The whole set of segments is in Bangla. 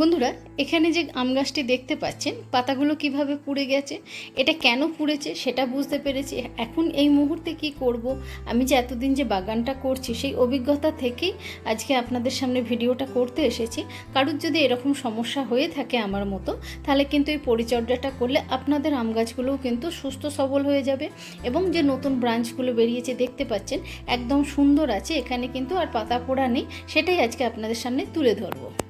বন্ধুরা, এখানে যে আম গাছটি দেখতে পাচ্ছেন, পাতাগুলো কীভাবে পুড়ে গেছে, এটা কেন পুড়েছে সেটা বুঝতে পেরেছি। এখন এই মুহূর্তে কি করব, আমি যে এতদিন যে বাগানটা করছি, সেই অভিজ্ঞতা থেকেই আজকে আপনাদের সামনে ভিডিওটা করতে এসেছি। কারুর যদি এরকম সমস্যা হয়ে থাকে আমার মতো, তাহলে কিন্তু এই পরিচর্যাটা করলে আপনাদের আম গাছগুলোও কিন্তু সুস্থ সবল হয়ে যাবে এবং যে নতুন ব্রাঞ্চগুলো বেরিয়েছে দেখতে পাচ্ছেন, একদম সুন্দর আছে, এখানে কিন্তু আর পাতা পোড়া নেই, সেটাই আজকে আপনাদের সামনে তুলে ধরবো।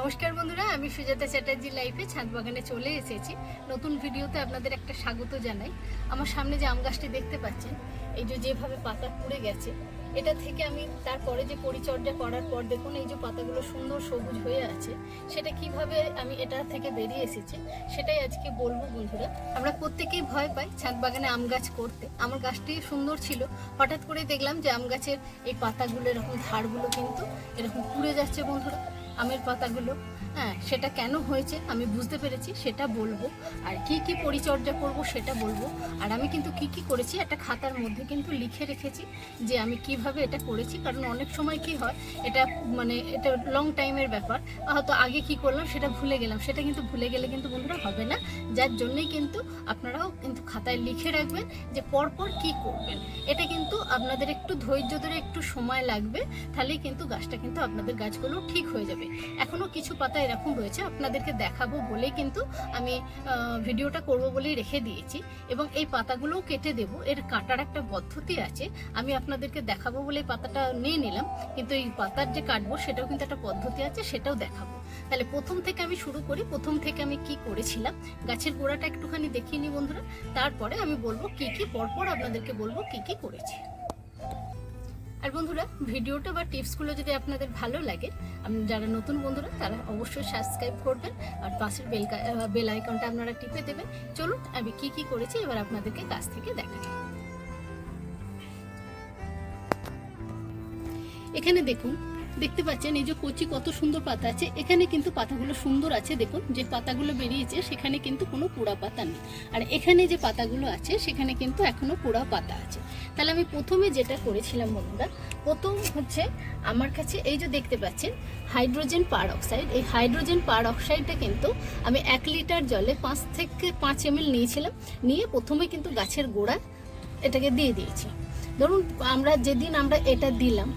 নমস্কার বন্ধুরা, আমি সুজাতা চ্যাটার্জি লাইফে ছাদ বাগানে চলে এসেছি। নতুন ভিডিওতে আপনাদের একটা স্বাগত জানাই। আমার সামনে যে আম গাছটি দেখতে পাচ্ছেন, এই যে যেভাবে পাতা পুড়ে গেছে, এটা থেকে আমি তারপরে যে পরিচর্যা করার পর দেখুন, এই যে পাতাগুলো সুন্দর সবুজ হয়ে আছে, সেটা কীভাবে আমি এটা থেকে বেরিয়ে এসেছি, সেটাই আজকে বলব বন্ধুরা। আমরা প্রত্যেকেই ভয় পাই ছাদ বাগানে আম গাছ করতে। আমার গাছটি সুন্দর ছিল, হঠাৎ করে দেখলাম যে আম গাছের এই পাতাগুলো, এরকম ধারগুলো কিন্তু এরকম পুড়ে যাচ্ছে বন্ধুরা। আমের পাতাগুলো হ্যাঁ সেটা কেন হয়েছে আমি বুঝতে পেরেছি, সেটা বলব। আর কি কি পরিচর্যা করব সেটা বলব। আর আমি কিন্তু কি কি করেছি, একটা খাতার মধ্যে কিন্তু লিখে রেখেছি যে আমি কীভাবে এটা করেছি। কারণ অনেক সময় কি হয়, এটা মানে এটা লং টাইমের ব্যাপার। হয়তো আগে কি করলাম সেটা ভুলে গেলাম। সেটা কিন্তু ভুলে গেলে কিন্তু বন্ধুরা হবে না। যার জন্যই কিন্তু আপনারাও কিন্তু খাতায় লিখে রাখবেন যে পরপর কি করবেন। এটা কিন্তু আপনাদের একটু ধৈর্য ধরে একটু সময় লাগবে, তাহলেই কিন্তু গাছটা কিন্তু আপনাদের গাছগুলো ঠিক হয়ে যাবে। এখনও কিছু পাতা এরকম রয়েছে, আপনাদেরকে দেখাবো বলেই কিন্তু আমি ভিডিওটা করব বলেই রেখে দিয়েছি এবং এই পাতাগুলোও কেটে দেব। এর কাটার একটা পদ্ধতি আছে, আমি আপনাদেরকে দেখাবো বলে পাতাটা নিয়ে নিলাম, কিন্তু এই পাতার যে কাটবো সেটাও কিন্তু একটা পদ্ধতি আছে, সেটাও দেখাবো। তাহলে প্রথম থেকে আমি শুরু করি, প্রথম থেকে আমি কি করেছিলাম, গাছের গোড়াটা একটুখানি দেখিয়ে নিই বন্ধুরা, তারপরে আমি বলব কি কি, পরপর আপনাদেরকে বলব কি কি করেছি। আর বন্ধুরা, ভিডিওটা বা টিপসগুলো যদি আপনাদের ভালো লাগে যারা নতুন বন্ধুরা, তারা অবশ্যই সাবস্ক্রাইব করবেন, আর পাশের বেল বেল আইকনটা আপনারা টিপে দেবেন। চলুন, আমি কি কি করেছি, এবার আপনাদেরকে কাছ থেকে দেখাই। এখানে দেখুন দেখতে পাচ্ছেন, এই যে কচি কত সুন্দর পাতা আছে। এখানে কিন্তু পাতাগুলো সুন্দর আছে, দেখুন, যে পাতাগুলো বেরিয়েছে, সেখানে কিন্তু কোনো পোড়া পাতা নেই। আর এখানে যে পাতাগুলো আছে, সেখানে কিন্তু এখনও পোড়া পাতা আছে। তাহলে আমি প্রথমে যেটা করেছিলাম, বন্ধুরা, প্রথম হচ্ছে আমার কাছে এই যে দেখতে পাচ্ছেন, হাইড্রোজেন পার অক্সাইড এই হাইড্রোজেন পার অক্সাইডটা কিন্তু আমি এক লিটার জলে পাঁচ থেকে পাঁচ এম নিয়েছিলাম। নিয়ে প্রথমে কিন্তু গাছের গোড়া এটাকে দিয়ে দিয়েছি। ধরুন, আমরা যেদিন আমরা এটা দিলাম,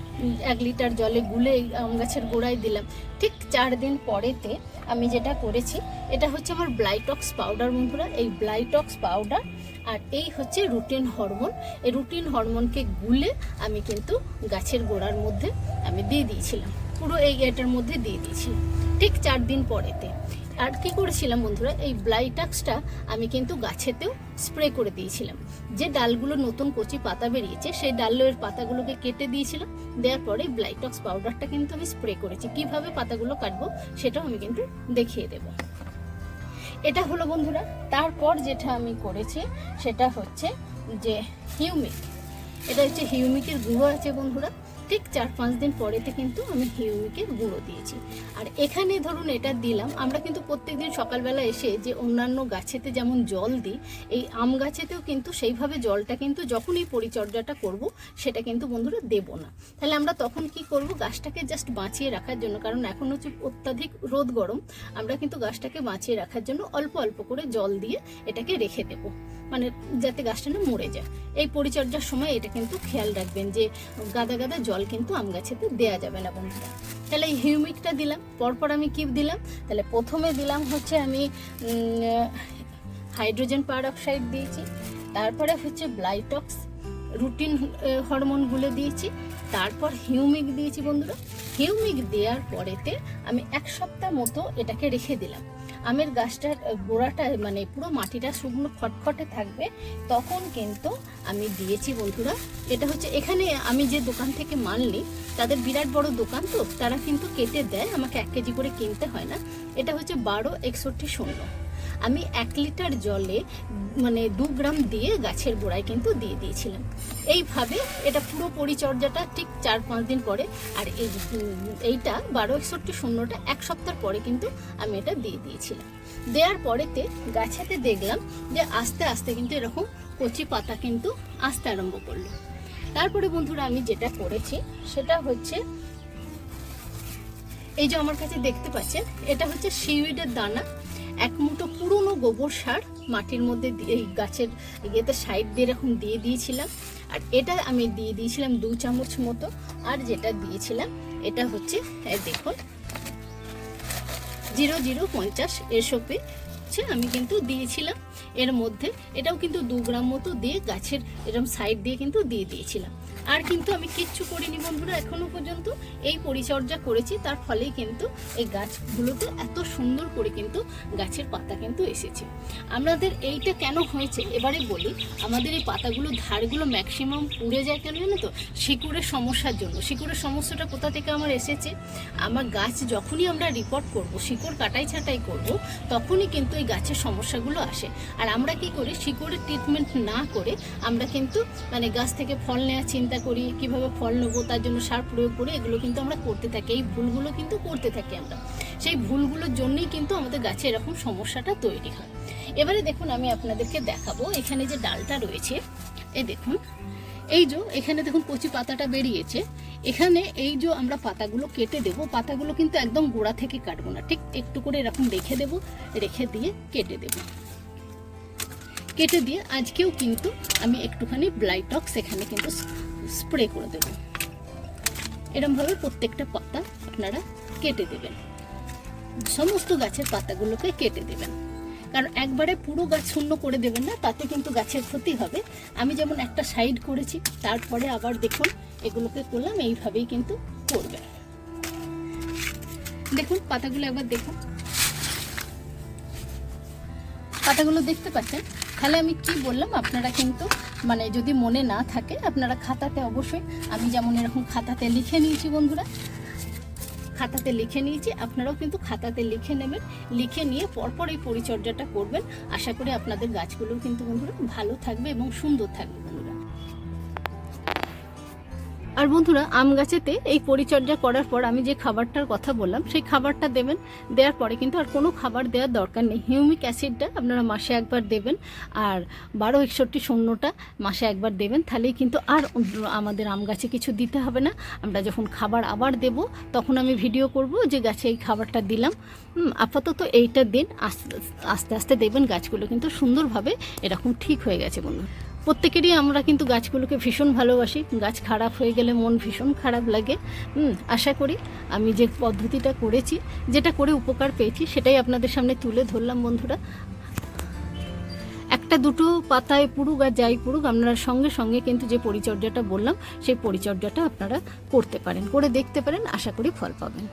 এক লিটার জলে গুলে আম গাছের গোড়ায় দিলাম, ঠিক চার দিন পরেতে আমি যেটা করেছি, এটা হচ্ছে আমার ব্লাইটক্স পাউডার বন্ধুরা। এই ব্লাইটক্স পাউডার আর এই হচ্ছে রুটিন হরমোন এই রুটিন হরমোনকে গুলে আমি কিন্তু গাছের গোড়ার মধ্যে আমি দিয়ে দিয়েছিলাম। পুরো এই এটার মধ্যে দিয়ে দিয়েছিলাম, ঠিক চার দিন পরেতে। আর কি করেছিলাম বন্ধুরা, এই ব্লাইটাক্সটা আমি কিন্তু গাছেতেও স্প্রে করে দিয়েছিলাম। যে ডালগুলো নতুন কচি পাতা বেরিয়েছে, সেই ডালের পাতাগুলোকে কেটে দিয়েছিলাম, দেওয়ার পরে ব্লাইটক্স পাউডারটা কিন্তু আমি স্প্রে করেছি। কীভাবে পাতাগুলো কাটবো সেটাও আমি কিন্তু দেখিয়ে দেবো। এটা হলো বন্ধুরা, তারপর যেটা আমি করেছি সেটা হচ্ছে যে হিউমিক এটা হচ্ছে হিউমিকের গুঁড়ো আছে বন্ধুরা ঠিক চার পাঁচ দিন পরেতে কিন্তু আমি হিউমিকের গুঁড়ো দিয়েছি। আর এখানে ধরুন এটা দিলাম, আমরা কিন্তু প্রত্যেকদিন সকালবেলা এসে যে অন্যান্য গাছেতে যেমন জল দিই, এই আম গাছেতেও কিন্তু সেইভাবে জলটা কিন্তু যখন এই পরিচর্যাটা করব, সেটা কিন্তু বন্ধুরা দেব না। তাহলে আমরা তখন কি করব, গাছটাকে জাস্ট বাঁচিয়ে রাখার জন্য, কারণ এখন হচ্ছে অত্যাধিক রোদ গরম, আমরা কিন্তু গাছটাকে বাঁচিয়ে রাখার জন্য অল্প অল্প করে জল দিয়ে এটাকে রেখে দেবো। মানে যাতে গাছটা না মরে যায়। এই পরিচর্যার সময় এটা কিন্তু খেয়াল রাখবেন যে গাদা গাদা জল কিন্তু আম গাছেতে দেওয়া যাবে না বন্ধুরা। তাহলে এই হিউমিকটা দিলাম, পরপর আমি কি দিলাম? তাহলে প্রথমে দিলাম হচ্ছে আমি হাইড্রোজেন পার অক্সাইড দিয়েছি, তারপরে হচ্ছে ব্লাইটক্স, রুটিন হরমোনগুলো দিয়েছি, তারপর হিউমিক দিয়েছি বন্ধুরা। হিউমিক দেওয়ার পরেতে আমি এক সপ্তাহ মতো এটাকে রেখে দিলাম। আমের গাছটার গোড়াটা মানে পুরো মাটিটা শুকনো খটখটে থাকবে, তখন কিন্তু আমি দিয়েছি বন্ধুরা, এটা হচ্ছে এখানে আমি যে দোকান থেকে মাল নিই, তাদের বিরাট বড় দোকান তো, তারা কিন্তু কেটে দেয়, আমাকে এক কেজি করে কিনতে হয় না। এটা হচ্ছে বারো একষট্টি শূন্য। আমি এক লিটার জলে মানে দু গ্রাম দিয়ে গাছের গোড়ায় কিন্তু দিয়ে দিয়েছিলাম। এইভাবে এটা পুরো পরিচর্যাটা ঠিক চার পাঁচ দিন পরে, আর এই, এইটা বারো একষট্টি শূন্যটা এক সপ্তাহ পরে কিন্তু আমি এটা দিয়ে দিয়েছিলাম। দেওয়ার পরেতে গাছেতে দেখলাম যে আস্তে আস্তে কিন্তু এরকম কচি পাতা কিন্তু আসতে আরম্ভ করল। তারপরে বন্ধুরা আমি যেটা করেছি, সেটা হচ্ছে, এই যে আমার কাছে দেখতে পাচ্ছেন, এটা হচ্ছে সিউইডের দানা। এক মুঠো পুরনো গোবর সার মাটির মধ্যে এই গাছের ইয়েতে সাইড দিয়ে এরকম দিয়ে দিয়েছিলাম। আর এটা আমি দিয়ে দিয়েছিলাম দু চামচ মতো। আর যেটা দিয়েছিলাম, এটা হচ্ছে দেখুন, জিরো জিরো পঞ্চাশ এসপে হচ্ছে, আমি কিন্তু দিয়েছিলাম। এর মধ্যে এটাও কিন্তু দু গ্রাম মতো দিয়ে গাছের এরকম সাইড দিয়ে কিন্তু দিয়ে দিয়েছিলাম। আর কিন্তু আমি কিচ্ছু করিনি বন্ধুরা, এখনও পর্যন্ত। এই পরিচর্যা করেছি, তার ফলেই কিন্তু এই গাছগুলোতে এত সুন্দর করে কিন্তু গাছের পাতা কিন্তু এসেছে। আমাদের এইটা কেন হয়েছে? এবারে বলি, আমাদের এই পাতাগুলো, ধারগুলো ম্যাক্সিমাম পুড়ে যায় কেন জানো তো? শিকড়ের সমস্যার জন্য। শিকড়ের সমস্যাটা কোথা থেকে আমার এসেছে? আমার গাছ যখনই আমরা রিপোর্ট করব, শিকড় কাটাই ছাঁটাই করব, তখনই কিন্তু এই গাছের সমস্যাগুলো আসে। আর আমরা কি করি? শিকড়ের ট্রিটমেন্ট না করে আমরা কিন্তু মানে গাছ থেকে ফল নেওয়ার চিন্তা করি, কীভাবে ফল নেব, তার জন্য সার প্রয়োগ করে, এগুলো কিন্তু আমরা করতে থাকি। এই ভুলগুলো কিন্তু করতে থাকি আমরা। সেই ভুলগুলোর জন্যই কিন্তু আমাদের গাছে এরকম সমস্যাটা তৈরি হয়। এবারে দেখুন, আমি আপনাদেরকে দেখাবো এখানে যে ডালটা রয়েছে। এই দেখুন, এই যে এখানে দেখুন কচি পাতাটা বেরিয়েছে। এখানে এই যে আমরা পাতাগুলো কেটে দেব, পাতাগুলো কিন্তু একদম গোড়া থেকে কাটবো না, ঠিক একটু করে এরকম রেখে দেব, রেখে দিয়ে কেটে দেব। কেটে দিয়ে আজকেও কিন্তু আমি একটুখানি ব্লাইটক্স এখানে কিন্তু স্প্রে করে দেব। এরমভাবে প্রত্যেকটা পাতা আপনারা কেটে দেবেন। সমস্ত গাছের পাতাগুলোকে কেটে দেবেন। কারণ একবারে পুরো গাছ শূন্য করে দেবেন না, তাতে কিন্তু গাছের ক্ষতি হবে। আমি যেমন একটা সাইড করেছি, তারপরে আবার দেখুন এগুলোকে করলাম, এইভাবেই কিন্তু করবেন দেখুন, পাতাগুলো একবার দেখুন। পাতাগুলো দেখতে পাচ্ছেন? তাহলে আমি কি বললাম? আপনারা কিন্তু মানে যদি মনে না থাকে, আপনারা খাতাতে অবশ্যই, আমি যেমন এরকম খাতাতে লিখে নিয়েছি বন্ধুরা, খাতাতে লিখে নিয়েছি, আপনারাও কিন্তু খাতাতে লিখে নেবেন, লিখে নিয়ে পরপর এই পরিচর্যাটা করবেন। আশা করি আপনাদের গাছগুলো কিন্তু বন্ধুরা ভালো থাকবে এবং সুন্দর থাকবে বন্ধুরা। আর বন্ধুরা, আম গাছেতে এই পরিচর্যা করার পর আমি যে খাবারটার কথা বললাম, সেই খাবারটা দেবেন, দেওয়ার পরে কিন্তু আর কোনো খাবার দেওয়ার দরকার নেই। হিউমিক অ্যাসিডটা আপনারা মাসে একবার দেবেন, আর বারো একষট্টি শূন্যটা মাসে একবার দেবেন, তাহলেই কিন্তু আর আমাদের আম গাছে কিছু দিতে হবে না। আমরা যখন খাবার আবার দেব, তখন আমি ভিডিও করব যে গাছে এই খাবারটা দিলাম। আপাতত এইটা দিন, আস্তে আস্তে দেবেন গাছগুলো, কিন্তু সুন্দরভাবে এরকম ঠিক হয়ে গেছে বন্ধু প্রত্যেকেরই আমরা কিন্তু গাছগুলোকে ভীষণ ভালোবাসি। গাছ খারাপ হয়ে গেলে মন ভীষণ খারাপ লাগে। আশা করি আমি যে পদ্ধতিটা করেছি, যেটা করে উপকার পেয়েছি, সেটাই আপনাদের সামনে তুলে ধরলাম বন্ধুরা। একটা দুটো পাতায় পুরুক আর যাই পুরুক, আপনারা সঙ্গে সঙ্গে কিন্তু যে পরিচর্যাটা বললাম, সেই পরিচর্যাটা আপনারা করতে পারেন, করে দেখতে পারেন, আশা করি ফল পাবেন।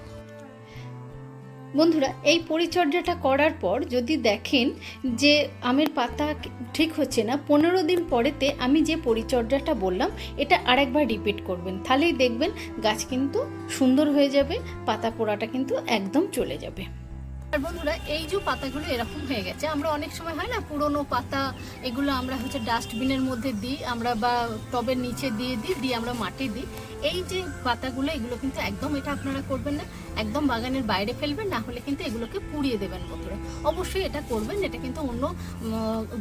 বন্ধুরা, এই পরিচর্যাটা করার পর যদি দেখেন যে আমের পাতা ঠিক হচ্ছে না, পনেরো দিন পরেতে আমি যে পরিচর্যাটা বললাম, এটা আরেকবার রিপিট করবেন। তাহলেই দেখবেন গাছ কিন্তু সুন্দর হয়ে যাবে, পাতা পোড়াটা কিন্তু একদম চলে যাবে। আর বন্ধুরা, এই যে পাতাগুলো এরকম হয়ে গেছে, আমরা অনেক সময় হয় না, পুরনো পাতা, এগুলো আমরা হচ্ছে ডাস্টবিনের মধ্যে দিই, আমরা বা টবের নিচে দিয়ে দিই, দিয়ে আমরা মাটি দিই। এই যে পাতাগুলো, এগুলো কিন্তু একদম এটা আপনারা করবেন না, একদম বাগানের বাইরে ফেলবেন, না হলে কিন্তু এগুলোকে পুড়িয়ে দেবেন বন্ধুরা। অবশ্যই এটা করবেন, এটা কিন্তু অন্য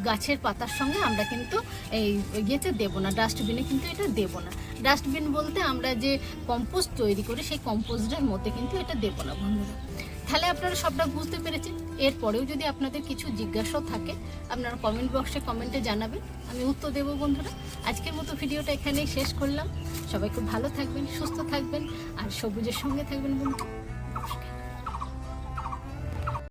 গাছের পাতার সঙ্গে আমরা কিন্তু এই ইয়েতে দেবো না, ডাস্টবিনে কিন্তু এটা দেবো না। ডাস্টবিন বলতে আমরা যে কম্পোস্ট তৈরি করি, সেই কম্পোস্টের মধ্যে কিন্তু এটা দেবো না বন্ধুরা। তাহলে আপনারা সবটা বুঝতে পেরেছেন। এরপরেও যদি আপনাদের কিছু জিজ্ঞাসা থাকে, আপনারা কমেন্ট বক্সে কমেন্টে জানাবেন, আমি উত্তর দেবো বন্ধুরা। আজকের মতো ভিডিওটা এখানেই শেষ করলাম। সবাই খুব ভালো থাকবেন, সুস্থ থাকবেন, আর সবুজের সঙ্গে থাকবেন বন্ধু